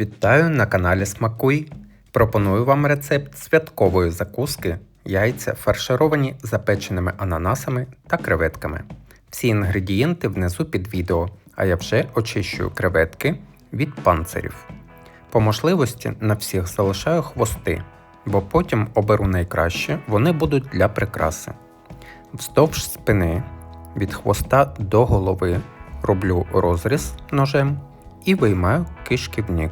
Вітаю на каналі Смакуй. Пропоную вам рецепт святкової закуски яйця фаршировані запеченими ананасами та креветками. Всі інгредієнти внизу під відео, а я вже очищую креветки від панцирів. По можливості на всіх залишаю хвости, бо потім оберу найкраще, вони будуть для прикраси. Вздовж спини від хвоста до голови роблю розріз ножем і виймаю кишківник.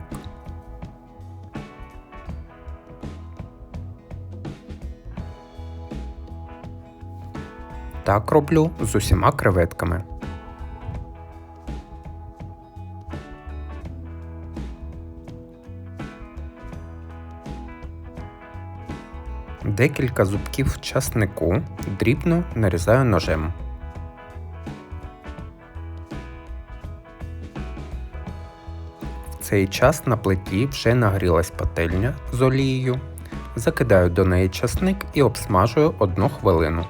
Так роблю з усіма креветками. Декілька зубків часнику дрібно нарізаю ножем. Цей час на плиті вже нагрілась пательня з олією. Закидаю до неї часник і обсмажую одну хвилину.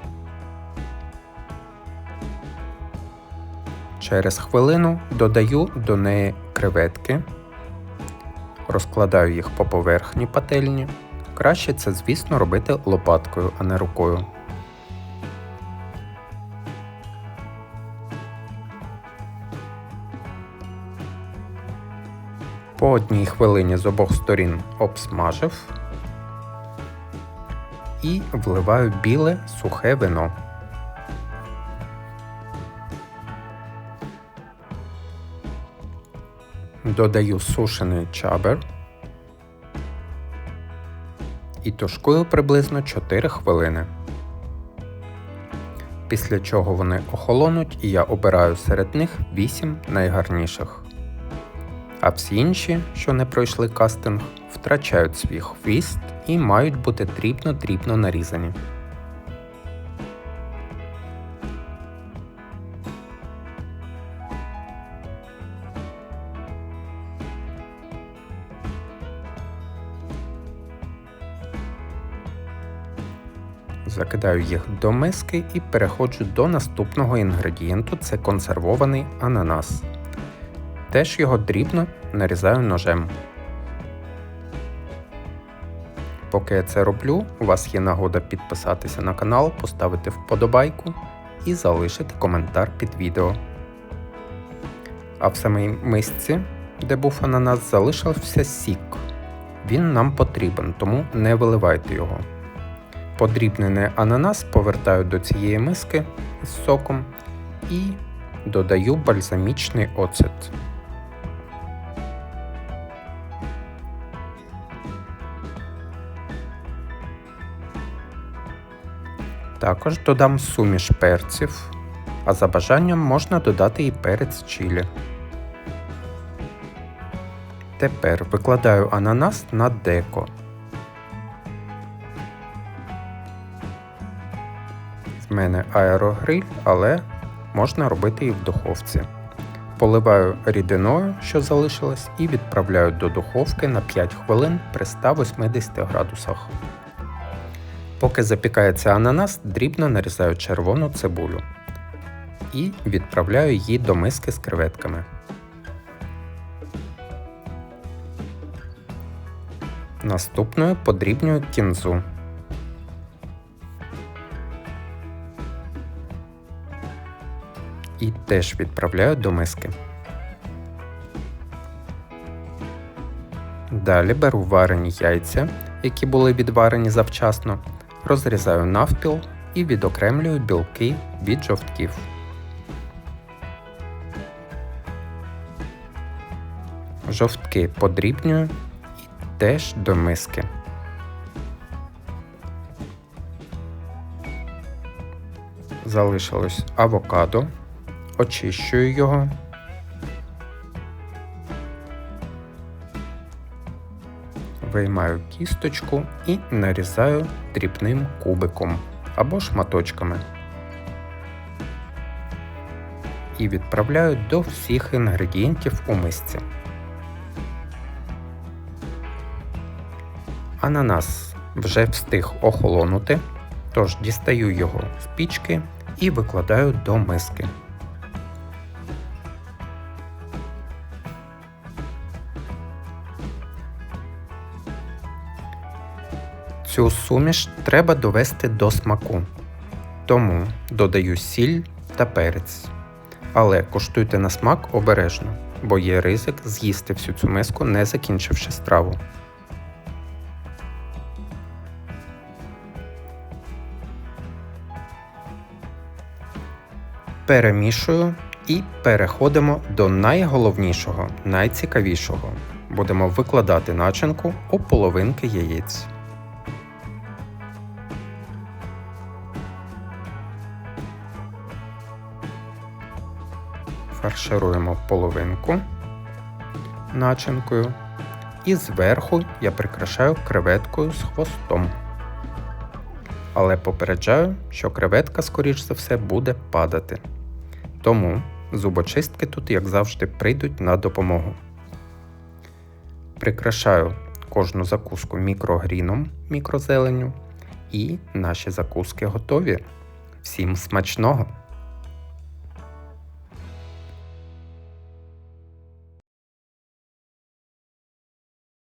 Через хвилину додаю до неї креветки, розкладаю їх по поверхні пательні. Краще це, звісно, робити лопаткою, а не рукою. По одній хвилині з обох сторін обсмажив і вливаю біле сухе вино. Додаю сушений чабер і тушкую приблизно 4 хвилини. Після чого вони охолонуть і я обираю серед них 8 найгарніших. А всі інші, що не пройшли кастинг, втрачають свій хвіст і мають бути дрібно-дрібно нарізані. Закидаю їх до миски і переходжу до наступного інгредієнту це консервований ананас. Теж його дрібно нарізаю ножем. Поки я це роблю, у вас є нагода підписатися на канал, поставити вподобайку і залишити коментар під відео. А в самій мисці, де був ананас, залишився сік. Він нам потрібен, тому не виливайте його. Подрібнений ананас повертаю до цієї миски з соком і додаю бальзамічний оцет. Також додам суміш перців, а за бажанням можна додати і перець чилі. Тепер викладаю ананас на деко. В мене аерогриль, але можна робити і в духовці. Поливаю рідиною, що залишилось, і відправляю до духовки на 5 хвилин при 180 градусах. Поки запікається ананас, дрібно нарізаю червону цибулю і відправляю її до миски з креветками. Наступною подрібнюю кінзу. І теж відправляю до миски. Далі беру варені яйця, які були відварені завчасно, розрізаю навпіл і відокремлюю білки від жовтків. Жовтки подрібнюю і теж до миски. Залишилось авокадо, очищую його. Виймаю кісточку і нарізаю дрібним кубиком або шматочками. І відправляю до всіх інгредієнтів у мисці. Ананас вже встиг охолонути, тож дістаю його з пічки і викладаю до миски. Цю суміш треба довести до смаку. Тому додаю сіль та перець. Але коштуйте на смак обережно, бо є ризик з'їсти всю цю миску, не закінчивши страву. Перемішую і переходимо до найголовнішого, найцікавішого. Будемо викладати начинку у половинки яєць. Фаршируємо половинку начинкою. І зверху я прикрашаю креветкою з хвостом. Але попереджаю, що креветка, скоріш за все, буде падати. Тому зубочистки тут, як завжди, прийдуть на допомогу. Прикрашаю кожну закуску мікрогріном, мікрозеленню, і наші закуски готові. Всім смачного!